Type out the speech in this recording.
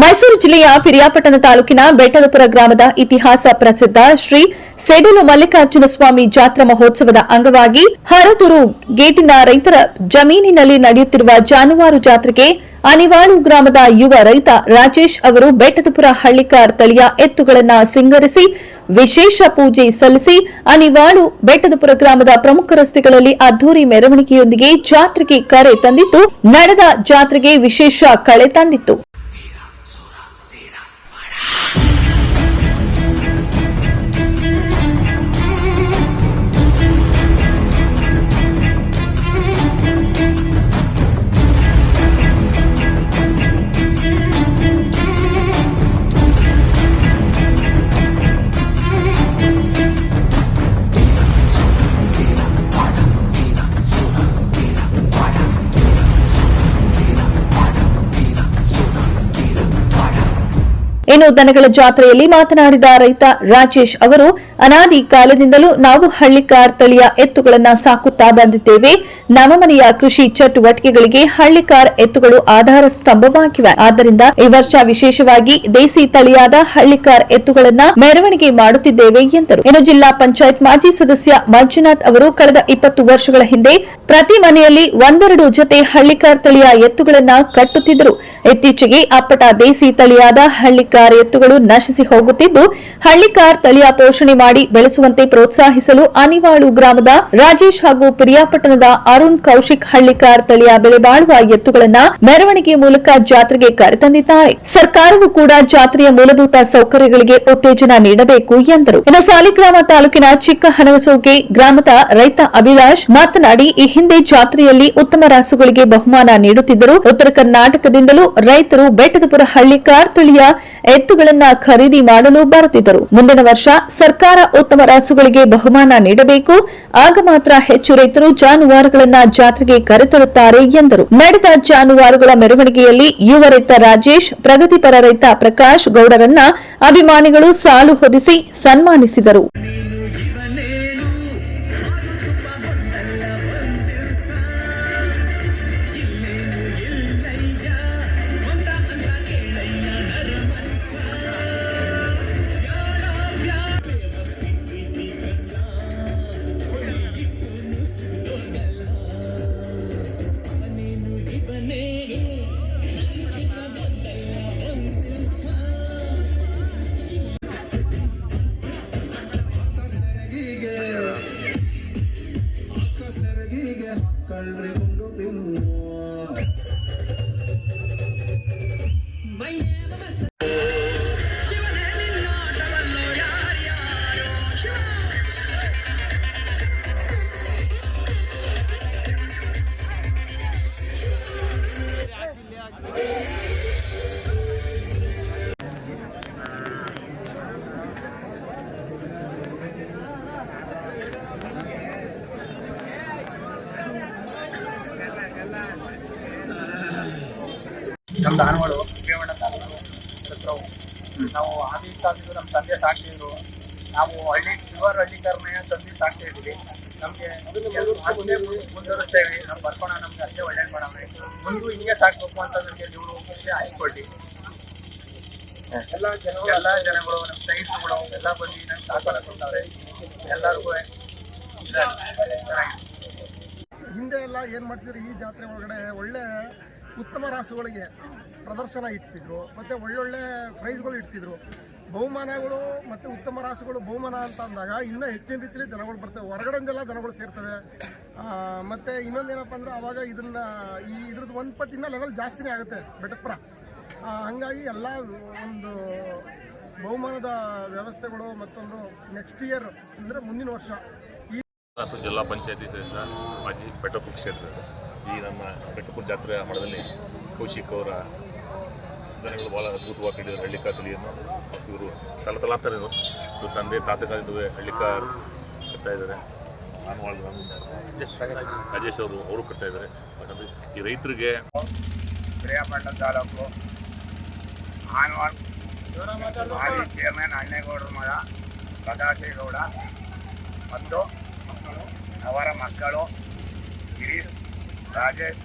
ಮೈಸೂರು ಜಿಲ್ಲೆಯ ಪಿರಿಯಾಪಟ್ಟಣ ತಾಲೂಕಿನ ಬೆಟ್ಟದಪುರ ಗ್ರಾಮದ ಇತಿಹಾಸ ಪ್ರಸಿದ್ಧ ಶ್ರೀ ಸೆಡಲು ಮಲ್ಲಿಕಾರ್ಜುನ ಸ್ವಾಮಿ ಜಾತ್ರಾ ಮಹೋತ್ಸವದ ಅಂಗವಾಗಿ ಹರದೂರು ಗೇಟಿನ ರೈತರ ಜಮೀನಿನಲ್ಲಿ ನಡೆಯುತ್ತಿರುವ ಜಾನುವಾರು ಜಾತ್ರೆಗೆ ಅನಿವಾಳು ಗ್ರಾಮದ ಯುವ ರೈತ ರಾಜೇಶ್ ಅವರು ಬೆಟ್ಟದಪುರ ಹಳ್ಳಿಕಾರ್ ತಳಿಯ ಎತ್ತುಗಳನ್ನು ಸಿಂಗರಿಸಿ ವಿಶೇಷ ಪೂಜೆ ಸಲ್ಲಿಸಿ ಅನಿವಾಳು ಬೆಟ್ಟದಪುರ ಗ್ರಾಮದ ಪ್ರಮುಖ ರಸ್ತೆಗಳಲ್ಲಿ ಅದ್ದೂರಿ ಮೆರವಣಿಗೆಯೊಂದಿಗೆ ಜಾತ್ರೆಗೆ ಕರೆ ತಂದಿದ್ದು, ನಡೆದ ಜಾತ್ರೆಗೆ ವಿಶೇಷ ಕಳೆ ತಂದಿತ್ತು. ಇನ್ನು ದನಗಳ ಜಾತ್ರೆಯಲ್ಲಿ ಮಾತನಾಡಿದ ರೈತ ರಾಜೇಶ್ ಅವರು, ಅನಾದಿ ಕಾಲದಿಂದಲೂ ನಾವು ಹಳ್ಳಿಕಾರ್ ತಳಿಯ ಎತ್ತುಗಳನ್ನು ಸಾಕುತ್ತಾ ಬಂದಿದ್ದೇವೆ. ನಮ್ಮ ಮನೆಯ ಕೃಷಿ ಚಟುವಟಿಕೆಗಳಿಗೆ ಹಳ್ಳಿಕಾರ್ ಎತ್ತುಗಳು ಆಧಾರ ಸ್ತಂಭವಾಗಿವೆ. ಆದ್ದರಿಂದ ಈ ವರ್ಷ ವಿಶೇಷವಾಗಿ ದೇಸಿ ತಳಿಯಾದ ಹಳ್ಳಿಕಾರ್ ಎತ್ತುಗಳನ್ನ ಮೆರವಣಿಗೆ ಮಾಡುತ್ತಿದ್ದೇವೆ ಎಂದರು. ಇನ್ನು ಜಿಲ್ಲಾ ಪಂಚಾಯತ್ ಮಾಜಿ ಸದಸ್ಯ ಮಂಜುನಾಥ್ ಅವರು, ಕಳೆದ ಇಪ್ಪತ್ತು ವರ್ಷಗಳ ಹಿಂದೆ ಪ್ರತಿ ಮನೆಯಲ್ಲಿ ಒಂದೆರಡು ಜೊತೆ ಹಳ್ಳಿಕಾರ್ ತಳಿಯ ಎತ್ತುಗಳನ್ನ ಕಟ್ಟುತ್ತಿದ್ದರು. ಇತ್ತೀಚೆಗೆ ಅಪ್ಪಟ ದೇಸಿ ತಳಿಯಾದ ಹಳ್ಳಿಕಾರ್ ಎತ್ತುಗಳು ನಶಿಸಿ ಹೋಗುತ್ತಿದ್ದು ಹಳ್ಳಿಕಾರ್ ತಳಿಯ ಪೋಷಣೆ ಮಾಡಿ ಬೆಳೆಸುವಂತೆ ಪ್ರೋತ್ಸಾಹಿಸಲು ಅನಿವಾಳು ಗ್ರಾಮದ ರಾಜೇಶ್ ಹಾಗೂ ಪಿರಿಯಾಪಟ್ಟಣದ ಅರುಣ್ ಕೌಶಿಕ್ ಹಳ್ಳಿಕಾರ್ ತಳಿಯ ಬೆಲೆ ಬಾಳುವ ಎತ್ತುಗಳನ್ನ ಮೆರವಣಿಗೆ ಮೂಲಕ ಜಾತ್ರೆಗೆ ಕರೆತಂದಿದ್ದಾರೆ ಸರ್ಕಾರವು ಕೂಡ ಜಾತ್ರೆಯ ಮೂಲಭೂತ ಸೌಕರ್ಯಗಳಿಗೆ ಉತ್ತೇಜನ ನೀಡಬೇಕು ಎಂದರು. ಇನ್ನು ಸಾಲಿಗ್ರಾಮ ತಾಲೂಕಿನ ಚಿಕ್ಕ ಹನಸೋಗೆ ಗ್ರಾಮದ ರೈತ ಅಭಿಲಾಷ್ ಮಾತನಾಡಿ, ಈ ಹಿಂದೆ ಜಾತ್ರೆಯಲ್ಲಿ ಉತ್ತಮ ರಾಸುಗಳಿಗೆ ಬಹುಮಾನ ನೀಡುತ್ತಿದ್ದರು. ಉತ್ತರ ಕರ್ನಾಟಕದಿಂದಲೂ ರೈತರು ಬೆಟ್ಟದಪುರ ಹಳ್ಳಿಕಾರ್ ತಳಿಯ ಎತ್ತುಗಳನ್ನ ಖರೀದಿ ಮಾಡಲು ಬರುತ್ತಿದ್ದರು. ಮುಂದಿನ ವರ್ಷ ಸರ್ಕಾರ ಉತ್ತಮ ರಾಸುಗಳಿಗೆ ಬಹುಮಾನ ನೀಡಬೇಕು. ಆಗ ಮಾತ್ರ ಹೆಚ್ಚು ರೈತರು ಜಾನುವಾರುಗಳನ್ನ ಜಾತ್ರೆಗೆ ಕರೆತರುತ್ತಾರೆ ಎಂದರು. ನಡೆದ ಜಾನುವಾರುಗಳ ಮೆರವಣಿಗೆಯಲ್ಲಿ ಯುವ ರೈತ ರಾಜೇಶ್, ಪ್ರಗತಿಪರ ರೈತ ಪ್ರಕಾಶ್ ಗೌಡರನ್ನ ಅಭಿಮಾನಿಗಳು ಸಾಲು ಹೊದಿಸಿ ಸನ್ಮಾನಿಸಿದರು. rebundo de humor. ನಮ್ದು ಆನವಾಳು ರೇವಣ್ಣ ತಾಲೂಕು ಹತ್ರವು ನಾವು ಆದಿ ಕಾಲದಿಂದ ನಮ್ಮ ತಂದೆ ಸಾಕ್ತಿದ್ರು ನಾವು ಹಳ್ಳಿ ಪ್ಯೂರ್ ಹಳ್ಳಿಕಾರನೇ ತಂದೆ ಸಾಕ್ತಾ ಇದ್ವಿ. ನಮಗೆ ಅದನ್ನೇ ಮುಂದುವರಿಸ್ತೇವೆ. ನಮ್ಮ ಬರ್ಕೋಣ ನಮ್ಗೆ ಅಷ್ಟೇ ಒಳ್ಳೇದು ಮಾಡವ್ರೆ ಮುಂದೂ ಹಿಂಗೆ ಸಾಕ್ಬೇಕು ಅಂತ ನಮಗೆ ನೀವು ಖುಷಿ ಆಯಿಸ್ಕೊಳ್ರಿ ಎಲ್ಲ ಜನಗಳು ಎಲ್ಲ ಜನಗಳು ನಮ್ಮ ಸ್ನೇಹಿತರುಗಳು ಎಲ್ಲ ಬಂದು ನಂಗೆ ಸಾಕೋಣ ಎಲ್ಲರಿಗೂ ಹಿಂದೆ ಎಲ್ಲ ಏನು ಮಾಡ್ತಿದ್ರು? ಈ ಜಾತ್ರೆ ಒಳಗಡೆ ಒಳ್ಳೆ ಉತ್ತಮ ರಾಸುಗಳಿಗೆ ಪ್ರದರ್ಶನ ಇಡ್ತಿದ್ರು, ಮತ್ತು ಒಳ್ಳೊಳ್ಳೆ ಪ್ರೈಸ್ಗಳು ಇಡ್ತಿದ್ರು. ಬಹುಮಾನಗಳು ಮತ್ತು ಉತ್ತಮ ರಾಸುಗಳು ಬಹುಮಾನ ಅಂತ ಅಂದಾಗ ಇನ್ನೂ ಹೆಚ್ಚಿನ ರೀತಿಯಲ್ಲಿ ದನಗಳು ಬರ್ತವೆ. ಹೊರಗಡೆಯಿಂದೆಲ್ಲ ದನಗಳು ಸೇರ್ತವೆ. ಮತ್ತು ಇನ್ನೊಂದೇನಪ್ಪ ಅಂದ್ರೆ ಅವಾಗ ಇದನ್ನ ಈ ಇದ್ರದ್ದು ಒಂದು ಪಟ್ಟಿನ ಲೆವೆಲ್ ಜಾಸ್ತಿನೇ ಆಗುತ್ತೆ ಬೆಟಪುರ. ಹಾಗಾಗಿ ಎಲ್ಲ ಒಂದು ಬಹುಮಾನದ ವ್ಯವಸ್ಥೆಗಳು ಮತ್ತೊಂದು ನೆಕ್ಸ್ಟ್ ಇಯರ್ ಅಂದರೆ ಮುಂದಿನ ವರ್ಷ. ಈ ಜಿಲ್ಲಾ ಪಂಚಾಯತಿ ಸದಸ್ಯ ಮಾಜಿ ಬೆಟ್ಟಪುರ ಕ್ಷೇತ್ರದ ಈ ನಮ್ಮ ಬೆಟ್ಟಪುರ ಜಾತ್ರೆ ಮಠದಲ್ಲಿ ಕೌಶಿಕ್ ಅವರ ಜನಗಳು ಭಾಳ ಅದ್ಭುತವಾಗಿ ಹಿಡಿದ್ರು ಹಳ್ಳಿಕಾ ತಳಿಯನ್ನು. ಮತ್ತು ಇವರು ತಲತಲಾಂತರರು ಇವರು. ತಂದೆ ತಾತಕಾಲದ ಹಳ್ಳಿಕಾರ್ ಕಟ್ತಾ ಇದ್ದಾರೆ. ನಾನು ರಾಜೇಶ್. ಅವರು ಅವರು ಕಟ್ತಾ ಇದ್ದಾರೆ. ಯಾಕಂದರೆ ಈ ರೈತರಿಗೆ ಪ್ರಿಯಾಪಟ್ಟಣ ತಾಲೂಕು ಚೇರ್ಮನ್ ಅಣ್ಣೇಗೌಡರ ಮಗ ಸದಾಶಿವಗೌಡ ಮತ್ತು ಅವರ ಮಕ್ಕಳು ಗಿರೀಶ್ ರಾಜೇಶ್